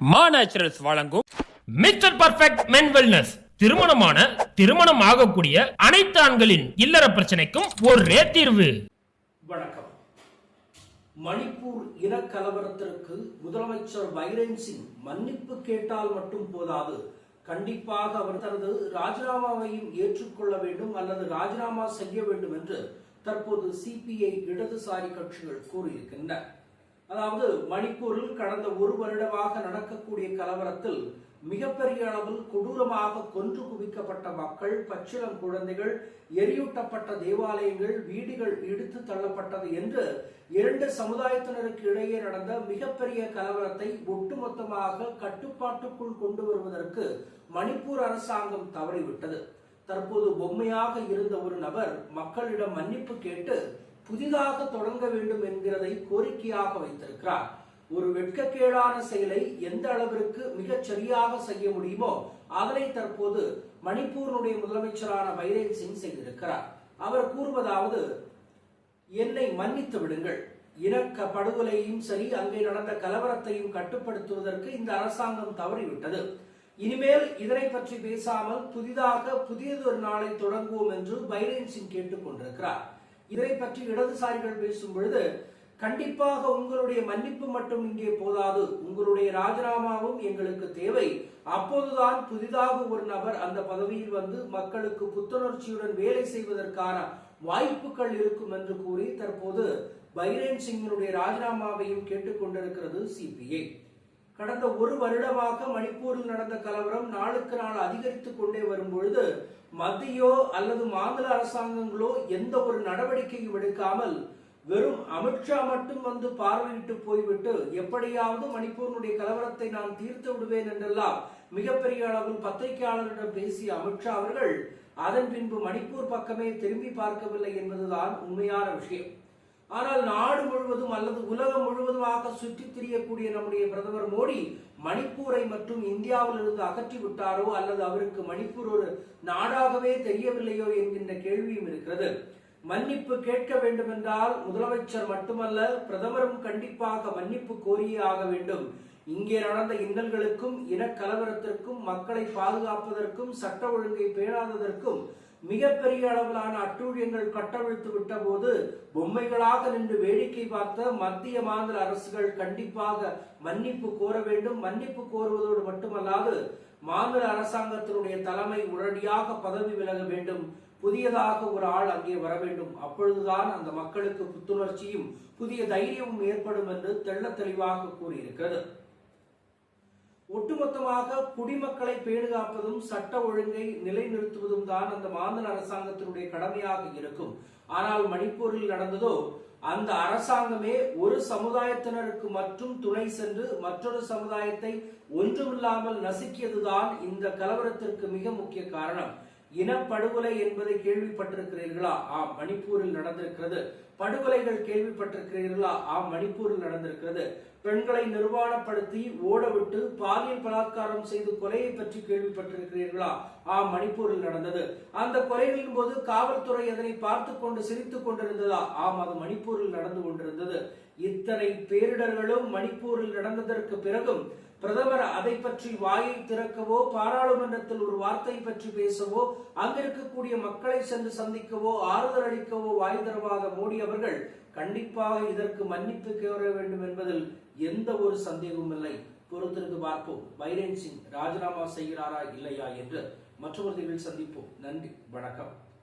மா நேச்சுரல்ஸ் வழங்கும் mister perfect மென் wellness திருமணமான திருமணம் ஆகக்கூடிய அனைத்து ஆண்களின் இல்லற பிரச்சனைக்கும் ஒரே தீர்வு. வணக்கம். மணிப்பூர் இனக்கலவரத்திற்கு முதலமைச்சர் பைரன் சிங் மன்னிப்பு கேட்டால் மட்டும் போதாது. கண்டிப்பாக அவர் தனது ராஜினாமாவையும் ஏற்றுக்கொள்ள வேண்டும் அல்லது ராஜினாமா செய்ய வேண்டும் என்று தற்போது சிபிஐ இடதுசாரி கட்சிகள் கூறியிருக்கின்றன. அதாவது மணிப்பூரில் கடந்த ஒரு வருடமாக நடக்கக்கூடிய கலவரத்தில் மிகப்பெரிய அளவில் கொடூரமாக கொன்று குவிக்கப்பட்ட மக்கள் பச்சிளம் குழந்தைகள் எரியூட்டப்பட்ட தேவாலயங்கள் வீடுகள் இடித்து தள்ளப்பட்டது என்று இரண்டு சமுதாயத்தினருக்கு இடையே நடந்த மிகப்பெரிய கலவரத்தை ஒட்டுமொத்தமாக கட்டுப்பாட்டுக்குள் கொண்டு வருவதற்கு மணிப்பூர் அரசாங்கம் தவறிவிட்டது. தற்போது பொம்மையாக இருந்த ஒரு நபர் மக்களிடம் மன்னிப்பு கேட்டு புதிதாக தொடங்க வேண்டும் என்கிறதை கோரிக்கையாக வைத்திருக்கிறார். ஒரு வெட்கக்கேடான செயலை எந்த அளவிற்கு மிகச் சரியாக செய்ய முடியுமோ அதனை தற்போது மணிப்பூரினுடைய முதலமைச்சரான பைரேன் சிங் செய்திருக்கிறார். அவர் கூறுவதாவது என்னை மன்னித்து விடுங்கள். இனக்க படுகொலையும் சரி அங்கே நடந்த கலவரத்தையும் கட்டுப்படுத்துவதற்கு இந்த அரசாங்கம் தவறிவிட்டது. இனிமேல் இதனை பற்றி பேசாமல் புதிதாக புதியதொரு நாளை தொடங்குவோம் என்று பைரேன் சிங் கேட்டுக் கொண்டிருக்கிறார் இதை பற்றி இடதுசாரிகள் பேசும் பொழுது கண்டிப்பாக உங்களுடைய மன்னிப்பு மட்டும் இங்கே போதாது. உங்களுடைய ராஜினாமாவும் எங்களுக்கு தேவை. அப்போதுதான் புதிதாக ஒரு நபர் அந்த பதவியில் வந்து மக்களுக்கு புத்துணர்ச்சியுடன் வேலை செய்வதற்கான வாய்ப்புகள் இருக்கும் என்று கூறி தற்போது பைரேன் சிங்கினுடைய ராஜினாமாவையும் கேட்டுக்கொண்டிருக்கிறது சிபிஐ கடந்த ஒரு வருடமாக மணிப்பூரில் நடந்த கலவரம் நாளுக்கு நாள் அதிகரித்துக் கொண்டே வரும்பொழுது மத்தியோ அல்லது மாநில அரசாங்கங்களோ எந்த ஒரு நடவடிக்கையும் எடுக்காமல் வெறும் அமித்ஷா மட்டும் வந்து பார்வையிட்டு போய்விட்டு எப்படியாவது மணிப்பூரினுடைய கலவரத்தை நான் தீர்த்து விடுவேன் என்றெல்லாம் மிகப்பெரிய அளவில் பத்திரிகையாளரிடம் பேசிய அமித்ஷா அவர்கள் அதன் பின்பு மணிப்பூர் பக்கமே திரும்பி பார்க்கவில்லை என்பதுதான் உண்மையான விஷயம். ஆனால் நாடு முழுவதும் அல்லது உலகம் முழுவதுமாக சுற்றித் திரியக்கூடிய நம்முடைய பிரதமர் மோடி மணிப்பூரை மற்றும் இந்தியாவில் இருந்து அகற்றி விட்டாரோ அல்லது அவருக்கு மணிப்பூர் ஒரு நாடாகவே தெரியவில்லையோ என்கின்ற கேள்வியும் இருக்கிறது. மன்னிப்பு கேட்க வேண்டும் என்றால் முதலமைச்சர் மட்டுமல்ல பிரதமரும் கண்டிப்பாக மன்னிப்பு கோரியே ஆக வேண்டும். இங்கே நடந்த இன்னல்களுக்கும் இனக்கலவரத்திற்கும் மக்களை பாதுகாப்பதற்கும் சட்ட ஒழுங்கை பேணாததற்கும் மிகப்பெரிய அளவிலான அட்டூழியங்கள் கட்டவிழ்த்து விட்ட போது பொம்மைகளாக நின்று வேடிக்கை பார்த்த மத்திய மாநில அரசுகள் கண்டிப்பாக மன்னிப்பு கோர வேண்டும். மன்னிப்பு கோருவதோடு மட்டுமல்லாது மாநில அரசாங்கத்தினுடைய தலைமை உடனடியாக பதவி விலக வேண்டும். புதியதாக ஒரு ஆள் அங்கே வர வேண்டும். அப்பொழுதுதான் அந்த மக்களுக்கு புத்துணர்ச்சியும் புதிய தைரியமும் ஏற்படும் என்று தெள்ள தெளிவாக கூறியிருக்கிறது. ஒட்டுமொத்தமாக குடிமக்களை பேணுகாப்பதும் சட்ட ஒழுங்கை நிலைநிறுத்துவதும் தான் அந்த மாநில அரசாங்கத்தினுடைய கடமையாக இருக்கும். ஆனால் மணிப்பூரில் நடந்ததோ அந்த அரசாங்கமே ஒரு சமுதாயத்தினருக்கு மட்டும் துணை சென்று மற்றொரு சமுதாயத்தை ஒன்றுமில்லாமல் நசுக்கியதுதான் இந்த கலவரத்திற்கு மிக முக்கிய காரணம். இனப்படுகொலை என்பதை கேள்விப்பட்டிருக்கிறீர்களா? ஆம் மணிப்பூரில் நடந்திருக்கிறது. படுகொலைகள் கேள்விப்பட்டிருக்கிறீர்களா? ஆம் மணிப்பூரில் நடந்திருக்கிறது. பெண்களை நிர்வாணப்படுத்தி ஓடவிட்டு பாலியல் பலாத்காரம் செய்து கொலையை பற்றி கேள்விப்பட்டிருக்கிறீர்களா? ஆம் மணிப்பூரில் நடந்தது. அந்த கொலைகளின் போது காவல்துறை அதனை பார்த்து கொண்டு சிரித்துக் கொண்டிருந்ததா? ஆம் அது மணிப்பூரில் நடந்து கொண்டிருந்தது. இத்தனை பேரிடர்களும் மணிப்பூரில் நடந்ததற்கு பிறகும் பிரதமர் அதை பற்றி வாயை திறக்கவோ பாராளுமன்றத்தில் ஒரு வார்த்தை பற்றி பேசவோ அங்கிருக்கக்கூடிய மக்களை சென்று சந்திக்கவோ ஆறுதல் அளிக்கவோ வாய் தரவாத மோடி அவர்கள் கண்டிப்பாக இதற்கு மன்னிப்பு கோர வேண்டும் என்பதில் எந்த ஒரு சந்தேகமும் இல்லை. பொறுத்திருந்து பார்ப்போம். பைரேன் சிங் ராஜினாமா செய்கிறாரா இல்லையா என்று மற்றொரு சந்திப்போம். நன்றி. வணக்கம்.